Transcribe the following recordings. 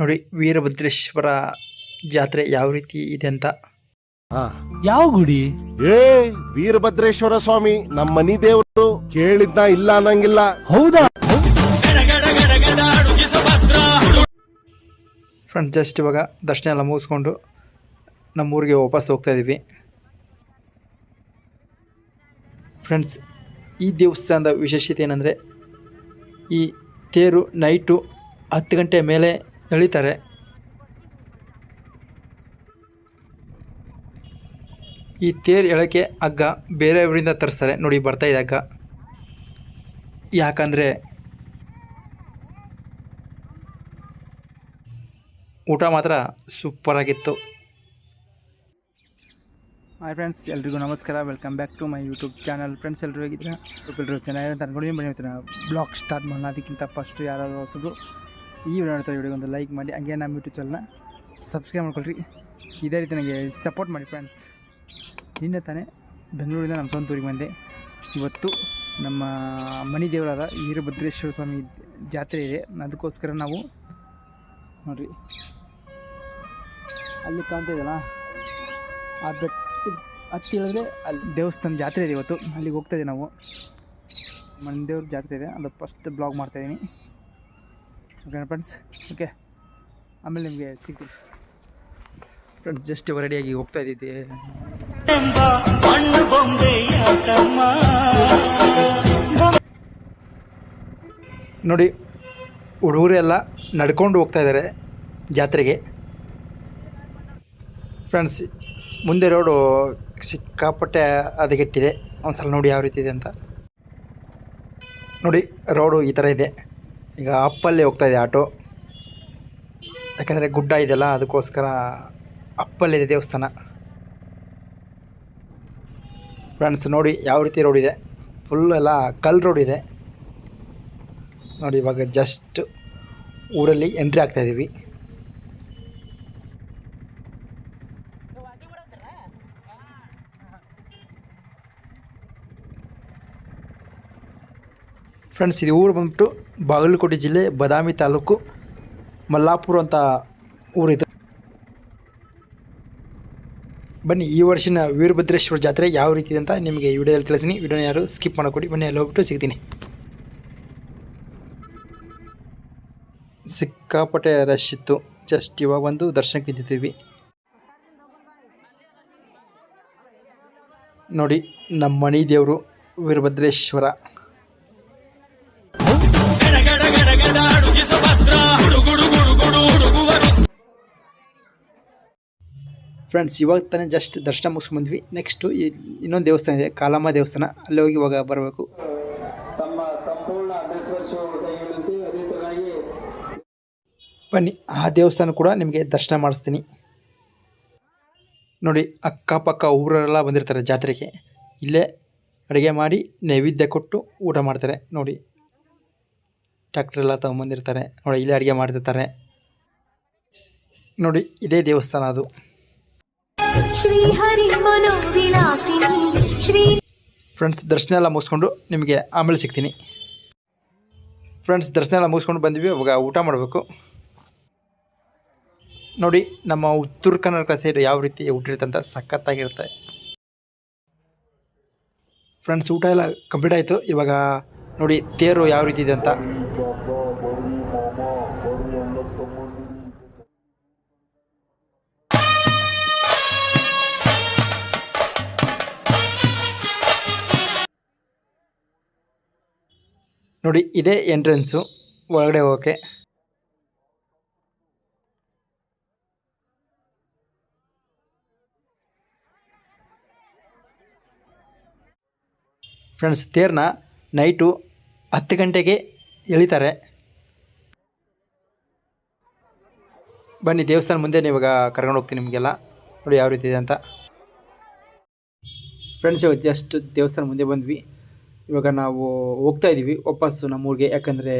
ನೋಡಿ ವೀರಭದ್ರೇಶ್ವರ ಜಾತ್ರೆ ಯಾವ ರೀತಿ ಇದೆ ಅಂತ. ಹಾ. ಯಾವ ಗುಡಿ? ಏ ವೀರಭದ್ರೇಶ್ವರ ಸ್ವಾಮಿ ನಮ್ಮ ಮನಿ ದೇವರು ಕೇಳಿದ್ನ ಇಲ್ಲ ಅನ್ನಂಗಿಲ್ಲ. ಹೌದಾ? ಫ್ರೆಂಡ್ಸ್ ಜಸ್ಟ್ ಇವಾಗ ದರ್ಶನ ಎಲ್ಲ ಮುಗಿಸ್ಕೊಂಡು ನಮ್ಮೂರಿಗೆ ವಾಪಸ್ ಹೋಗ್ತಾ ಇದ್ದೀವಿ ಫ್ರೆಂಡ್ಸ್ ಈ ದೇವಸ್ಥಾನದ ವಿಶೇಷತೆ ಏನಂದರೆ ಈ ತೇರು ನೈಟು ಹತ್ತು ಗಂಟೆ ಮೇಲೆ ಎಳಿತಾರೆ. ಈ ತೇರು ಎಳಕ್ಕೆ ಹಗ್ಗ ಬೇರೆಯವರಿಂದ ತರಿಸ್ತಾರೆ. ನೋಡಿ, ಬರ್ತಾ ಇದೆ ಹಗ್ಗ. ಯಾಕಂದರೆ ಊಟ ಮಾತ್ರ ಸೂಪರಾಗಿತ್ತು ಹಾಯ್ ಫ್ರೆಂಡ್ಸ್ ಎಲ್ರಿಗೂ ನಮಸ್ಕಾರ. Welcome back to my YouTube channel friends ಎಲ್ಲರೂ ಹೇಗಿದ್ದೀರಾ? ಎಲ್ಲರೂ ಚೆನ್ನಾಗಿದೆ ಅಂತ ಬನ್ನಿ ಬ್ಲಾಗ್ ಸ್ಟಾರ್ಟ್ ಮಾಡೋಣ. ಅದಕ್ಕಿಂತ ಫಸ್ಟ್ ಯಾರಾದರೂ ಹೊಸದು ಈ ವಿಡಿಯೋ ವಿಡಿಯೋಗೆ ಒಂದು ಲೈಕ್ ಮಾಡಿ, ಹಂಗೆ ನಮ್ಮ ಯೂಟ್ಯೂಬ್ ಚಾನಲ್ನ ಸಬ್ಸ್ಕ್ರೈಬ್ ಮಾಡ್ಕೊಳ್ರಿ. ಇದೇ ರೀತಿ ನನಗೆ ಸಪೋರ್ಟ್ ಮಾಡಿ ಫ್ರೆಂಡ್ಸ್ ನಿನ್ನೆ ತಾನೇ ಬೆಂಗಳೂರಿಂದ ನಮ್ಮ ಸ್ವಂತ ಊರಿಗೆ ಬಂದೆ. ಇವತ್ತು ನಮ್ಮ ಮನಿ ದೇವರಾದ ವೀರಭದ್ರೇಶ್ವರ ಸ್ವಾಮಿ ಜಾತ್ರೆ ಇದೆ. ಅದಕ್ಕೋಸ್ಕರ ನಾವು ನೋಡ್ರಿ. ಅಲ್ಲಿ ಕಾಣ್ತಾ ಇದೆಯಲ್ಲ? ಆ ಬೆಟ್ಟ ಹತ್ತಿ ಹೇಳಿದ್ರೆ ಅಲ್ಲಿ ದೇವಸ್ಥಾನ ಜಾತ್ರೆ ಇದೆ ಇವತ್ತು. ಅಲ್ಲಿಗೆ ಹೋಗ್ತಾ ಇದ್ದೀವಿ ನಾವು. ಮನೆ ದೇವ್ರ ಜಾತ್ರೆ ಇದೆ. ಅದು ಫಸ್ಟ್ ಬ್ಲಾಗ್ ಮಾಡ್ತಾಯಿದ್ದೀನಿ ಓಕೆ ಫ್ರೆಂಡ್ಸ್ ಓಕೆ ಆಮೇಲೆ ನಿಮಗೆ ಸಿಗ್ತೀನಿ. ಫ್ರೆಂಡ್ಸ್ ಜಸ್ಟ್ ಇವಾಗ ರೆಡಿಯಾಗಿ ಹೋಗ್ತಾ ಇದ್ದಿದ್ದೆ. ನೋಡಿ ಹುಡುಗರೆಲ್ಲ ನಡ್ಕೊಂಡು ಹೋಗ್ತಾ ಇದ್ದಾರೆ ಜಾತ್ರೆಗೆ. ಫ್ರೆಂಡ್ಸ್ ಮುಂದೆ ರೋಡು ಸಿಕ್ಕಾಪಟ್ಟೆ ಹದಗೆಟ್ಟಿದೆ. ಒಂದ್ಸಲ ನೋಡಿ ಯಾವ ರೀತಿ ಇದೆ ಅಂತ. ನೋಡಿ ರೋಡು ಈ ಥರ ಇದೆ. ಈಗ ಅಪ್ಪಲ್ಲೇ ಹೋಗ್ತಾ ಇದೆ ಆಟೋ. ಯಾಕಂದರೆ ಗುಡ್ಡ ಇದೆಯಲ್ಲ, ಅದಕ್ಕೋಸ್ಕರ ಅಪ್ಪಲ್ಲಿದೆ ದೇವಸ್ಥಾನ. ಫ್ರೆಂಡ್ಸ್ ನೋಡಿ ಯಾವ ರೀತಿ ರೋಡ್ ಇದೆ. ಫುಲ್ ಎಲ್ಲ ಕಲ್ ರೋಡ್ ಇದೆ. ನೋಡಿ ಇವಾಗ ಜಸ್ಟ್ ಊರಲ್ಲಿ ಎಂಟ್ರಿ ಆಗ್ತಾ ಫ್ರೆಂಡ್ಸ್ ಇದು ಊರು ಬಂದ್ಬಿಟ್ಟು ಬಾಗಲಕೋಟೆ ಜಿಲ್ಲೆ ಬದಾಮಿ ತಾಲೂಕು ಮಲ್ಲಾಪುರ ಅಂತ ಊರಿದೆ. ಬನ್ನಿ, ಈ ವರ್ಷನ ವೀರಭದ್ರೇಶ್ವರ ಜಾತ್ರೆ ಯಾವ ರೀತಿ ಇದೆ ಅಂತ ನಿಮಗೆ ಈ ವಿಡಿಯೋದಲ್ಲಿ ತಿಳಿಸ್ತೀನಿ. ವಿಡಿಯೋನ ಯಾರು ಸ್ಕಿಪ್ ಮಾಡಿಕೊಡಿ ಬನ್ನಿ, ಅಲ್ಲಿ ಹೋಗ್ಬಿಟ್ಟು ಸಿಗ್ತೀನಿ. ಸಿಕ್ಕಾಪಟ್ಟೆ ರಶ್ ಇತ್ತು. ಜಸ್ಟ್ ಇವಾಗ ಬಂದು ದರ್ಶನಕ್ಕೆ ನಿಂತಿದ್ದೀವಿ. ನೋಡಿ ನಮ್ಮ ಮನೆ ದೇವರು ವೀರಭದ್ರೇಶ್ವರ. ಫ್ರೆಂಡ್ಸ್ ಇವಾಗ ತಾನೇ ಜಸ್ಟ್ ದರ್ಶನ ಮುಗಿಸ್ಕೊಂಡ್ವಿ ನೆಕ್ಸ್ಟು ಇನ್ನೊಂದು ದೇವಸ್ಥಾನ ಇದೆ ಕಾಲಮ್ಮ ದೇವಸ್ಥಾನ. ಅಲ್ಲಿ ಹೋಗಿ ಇವಾಗ ಬರಬೇಕು. ತಮ್ಮ ಸಂಪೂರ್ಣ ಬನ್ನಿ ಆ ದೇವಸ್ಥಾನ ಕೂಡ ನಿಮಗೆ ದರ್ಶನ ಮಾಡಿಸ್ತೀನಿ. ನೋಡಿ ಅಕ್ಕಪಕ್ಕ ಊರಲ್ಲ ಬಂದಿರ್ತಾರೆ ಜಾತ್ರೆಗೆ. ಇಲ್ಲೇ ಅಡುಗೆ ಮಾಡಿ ನೈವೇದ್ಯ ಕೊಟ್ಟು ಊಟ ಮಾಡ್ತಾರೆ. ನೋಡಿ. ಟ್ಯಾಕ್ಟ್ರೆಲ್ಲ ತೊಗೊಂಬಂದಿರ್ತಾರೆ. ನೋಡಿ ಇಲ್ಲೇ ಅಡುಗೆ ಮಾಡ್ತಿರ್ತಾರೆ. ನೋಡಿ ಇದೇ ದೇವಸ್ಥಾನ ಅದು. ಫ್ರೆಂಡ್ಸ್ ದರ್ಶನ ಎಲ್ಲ ಮುಗಿಸ್ಕೊಂಡು ನಿಮಗೆ ಆಮೇಲೆ ಸಿಗ್ತೀನಿ. ಫ್ರೆಂಡ್ಸ್ ದರ್ಶನ ಎಲ್ಲ ಮುಗಿಸ್ಕೊಂಡು ಬಂದ್ವಿ ಇವಾಗ ಊಟ ಮಾಡಬೇಕು. ನೋಡಿ ನಮ್ಮ ಉತ್ತರ ಕನ್ನಡ ಸೈಡ್ ಯಾವ ರೀತಿ ಊಟ ಅಂತ ಸಖತ್ತಾಗಿರುತ್ತೆ. ಫ್ರೆಂಡ್ಸ್ ಊಟ ಎಲ್ಲ ಕಂಪ್ಲೀಟ್ ಆಯಿತು. ಇವಾಗ ನೋಡಿ ತೇರು ಯಾವ ರೀತಿ ಇದೆ ಅಂತ. ನೋಡಿ, ಇದೇ ಎಂಟ್ರೆನ್ಸು ಒಳಗಡೆ ಓಕೆ ಫ್ರೆಂಡ್ಸ್ ತೇರನ್ನ ನೈಟು ಹತ್ತು ಗಂಟೆಗೆ ಎಳಿತಾರೆ. ಬನ್ನಿ, ದೇವಸ್ಥಾನ ಮುಂದೆ ಇವಾಗ ಕರ್ಕೊಂಡು ಹೋಗ್ತೀನಿ ನಿಮಗೆಲ್ಲ. ನೋಡಿ, ಯಾವ ರೀತಿ ಇದೆ ಅಂತ. ಫ್ರೆಂಡ್ಸ್ ಇವಾಗ ಜಸ್ಟ್ ದೇವಸ್ಥಾನ ಮುಂದೆ ಬಂದ್ವಿ. ಇವಾಗ ನಾವು ಹೋಗ್ತಾ ಇದ್ದೀವಿ ವಾಪಸ್ಸು ನಮ್ಮೂರಿಗೆ. ಯಾಕಂದರೆ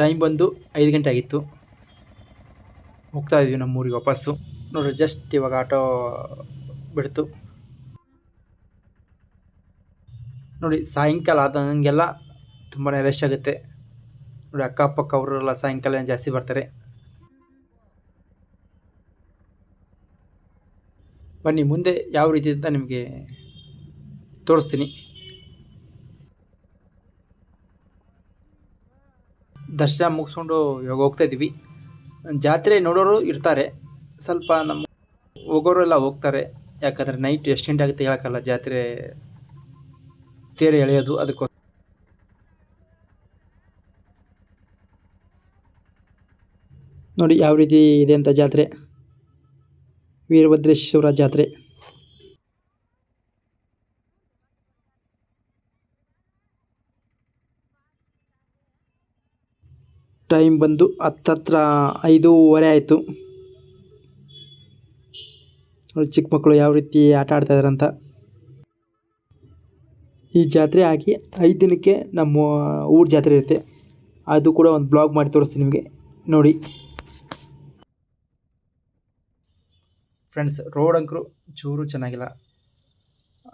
ಟೈಮ್ ಬಂದು ಐದು ಗಂಟೆ ಆಗಿತ್ತು. ಹೋಗ್ತಾ ಇದ್ದೀವಿ ನಮ್ಮೂರಿಗೆ ವಾಪಸ್ಸು. ನೋಡ್ರಿ ಜಸ್ಟ್ ಇವಾಗ ಆಟೋ ಬಿಡ್ತು. ನೋಡಿ, ಸಾಯಂಕಾಲ ಆದಂಗೆಲ್ಲ ತುಂಬಾ ರಶ್ ಆಗುತ್ತೆ. ನೋಡಿ, ಅಕ್ಕಪಕ್ಕ ಅವರೆಲ್ಲ ಸಾಯಂಕಾಲ ಜಾಸ್ತಿ ಬರ್ತಾರೆ. ಬನ್ನಿ, ಮುಂದೆ ಯಾವ ರೀತಿ ಅಂತ ನಿಮಗೆ ತೋರಿಸ್ತೀನಿ. ದರ್ಶನ ಮುಗಿಸ್ಕೊಂಡು ಇವಾಗ ಹೋಗ್ತಾ ಇದ್ದೀವಿ. ಜಾತ್ರೆ ನೋಡೋರು ಇರ್ತಾರೆ. ಸ್ವಲ್ಪ ನಮ್ಮ ಹೋಗೋರು ಎಲ್ಲ ಹೋಗ್ತಾರೆ. ಯಾಕಂದರೆ ನೈಟ್ ಎಷ್ಟು ಆಗುತ್ತೆ ಹೇಳೋಕ್ಕಲ್ಲ ಜಾತ್ರೆ ತೇರೆ ಎಳೆಯೋದು ಅದಕ್ಕೋಸ್ಕರ. ನೋಡಿ ಯಾವ ರೀತಿ ಇದೆ ಅಂತ ಜಾತ್ರೆ. ವೀರಭದ್ರೇಶ್ವರ ಜಾತ್ರೆ. ಟೈಮ್ ಬಂದು ಹತ್ತತ್ರ ಐದೂವರೆ ಆಯಿತು. ಚಿಕ್ಕ ಮಕ್ಕಳು ಯಾವ ರೀತಿ ಆಟ ಆಡ್ತಾ ಇದಾರೆ ಅಂತ ಈ ಜಾತ್ರೆ ಆಗಿ ಐದು ದಿನಕ್ಕೆ ನಮ್ಮ ಊರ ಜಾತ್ರೆ ಇರುತ್ತೆ. ಅದು ಕೂಡ ಒಂದು ಬ್ಲಾಗ್ ಮಾಡಿ ತೋರಿಸ್ತೀನಿ ನಿಮಗೆ. ನೋಡಿ. ಫ್ರೆಂಡ್ಸ್ ರೋಡ್ ಅಂಕರು ಚೂರು ಚೆನ್ನಾಗಿಲ್ಲ.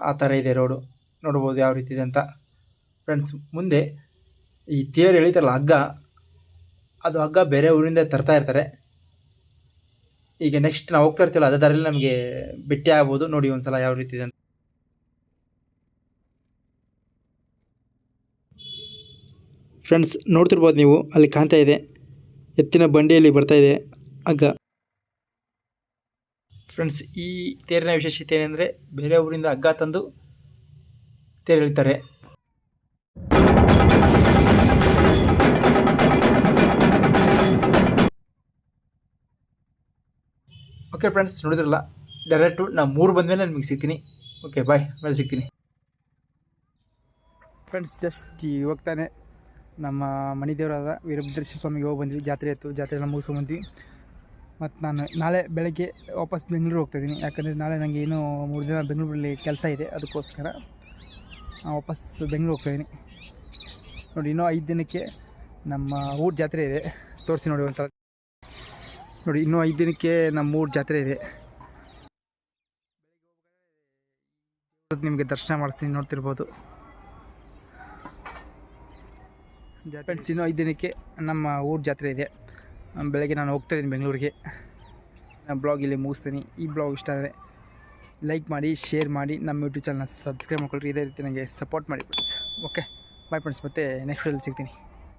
ಆ ಥರ ಇದೆ ರೋಡು ನೋಡ್ಬೋದು ಯಾವ ರೀತಿ ಇದೆ ಅಂತ. ಫ್ರೆಂಡ್ಸ್ ಮುಂದೆ ಈ ತೇರು ಎಳಿತಾರಲ್ಲ ಹಗ್ಗ ಅದು ಹಗ್ಗ ಬೇರೆ ಊರಿಂದ ತರ್ತಾ ಇರ್ತಾರೆ. ಈಗ ನೆಕ್ಸ್ಟ್ ನಾವು ಹೋಗ್ತಾ ಇರ್ತೀವಲ್ಲ ಅದೇ ದಾರಿಯಲ್ಲಿ ನಮಗೆ ಭೇಟಿ ಆಗ್ಬೋದು. ನೋಡಿ ಒಂದ್ಸಲ ಯಾವ ರೀತಿ ಇದೆ ಅಂತ. ಫ್ರೆಂಡ್ಸ್ ನೋಡ್ತಿರ್ಬೋದು ನೀವು ಅಲ್ಲಿ ಕಾಣ್ತಾ ಇದೆ. ಎತ್ತಿನ ಬಂಡಿಯಲ್ಲಿ ಬರ್ತಾ ಇದೆ ಹಗ್ಗ. ಫ್ರೆಂಡ್ಸ್ ಈ ತೇರಿನ ವಿಶೇಷತೆ ಏನೆಂದರೆ ಬೇರೆ ಊರಿಂದ ಹಗ್ಗ ತಂದು ತೇರು ಎಳಿತಾರೆ ಓಕೆ ಫ್ರೆಂಡ್ಸ್ ನೋಡಿದ್ರಲ್ಲ? ಡೈರೆಕ್ಟು ನಾವು ಮೂರು ಬಂದಮೇಲೆ ನಿಮಗೆ ಸಿಗ್ತೀನಿ. ಓಕೆ ಬಾಯ್ ಮೇಲೆ ಸಿಗ್ತೀನಿ. ಫ್ರೆಂಡ್ಸ್ ಜಸ್ಟ್ ಇವಾಗ ತಾನೇ ನಮ್ಮ ಮಣಿದೇವರಾದ ವೀರಭದ್ರೇಶ್ವರ ಸ್ವಾಮಿಗೆ ಹೋಗಿ ಬಂದ್ವಿ. ಜಾತ್ರೆ ಇತ್ತು ಜಾತ್ರೆ ಎಲ್ಲ ಮುಗಿಸ್ಕೊಂಡು ಬಂದ್ವಿ. ಮತ್ತು ನಾನು ನಾಳೆ ಬೆಳಗ್ಗೆ ವಾಪಸ್ ಬೆಂಗಳೂರು ಹೋಗ್ತಾಯಿದ್ದೀನಿ ಯಾಕಂದರೆ ನಾಳೆ ನನಗೆ ಏನು ಮೂರು ದಿನ ಬೆಂಗಳೂರಲ್ಲಿ ಕೆಲಸ ಇದೆ. ಅದಕ್ಕೋಸ್ಕರ ನಾನು ವಾಪಸ್ ಬೆಂಗಳೂರು ಹೋಗ್ತಾಯಿದ್ದೀನಿ ನೋಡಿ, ಇನ್ನೂ ಐದು ದಿನಕ್ಕೆ ನಮ್ಮ ಊರು ಜಾತ್ರೆ ಇದೆ. ತೋರಿಸಿ ನೋಡಿ ಒಂದು ಸಲ ನೋಡಿ, ಇನ್ನೂ ಐದು ದಿನಕ್ಕೆ ನಮ್ಮ ಮೂರು ಜಾತ್ರೆ ಇದೆ. ನಿಮಗೆ ದರ್ಶನ ಮಾಡಿಸ್ತೀನಿ, ನೋಡ್ತಿರ್ಬೋದು. ಫ್ರೆಂಡ್ಸ್ ಇನ್ನೂ ಐದು ದಿನಕ್ಕೆ ನಮ್ಮ ಊರು ಜಾತ್ರೆ ಇದೆ. ಬೆಳಗ್ಗೆ ನಾನು ಹೋಗ್ತಾ ಇದ್ದೀನಿ ಬೆಂಗಳೂರಿಗೆ. ನಾನು ಬ್ಲಾಗ್ ಇಲ್ಲಿ ಮುಗಿಸ್ತೀನಿ. ಈ ಬ್ಲಾಗ್ ಇಷ್ಟ ಆದರೆ ಲೈಕ್ ಮಾಡಿ, ಶೇರ್ ಮಾಡಿ, ನಮ್ಮ ಯೂಟ್ಯೂಬ್ ಚಾನಲ್ನ ಸಬ್ಸ್ಕ್ರೈಬ್ ಮಾಡ್ಕೊಳ್ರಿ. ಇದೇ ರೀತಿ ನನಗೆ ಸಪೋರ್ಟ್ ಮಾಡಿ ಫ್ರೆಂಡ್ಸ್ ಓಕೆ ಬಾಯ್ ಫ್ರೆಂಡ್ಸ್ ಮತ್ತೆ ನೆಕ್ಸ್ಟ್ ವಿಡಿಯೋಲಿ ಸಿಗ್ತೀನಿ.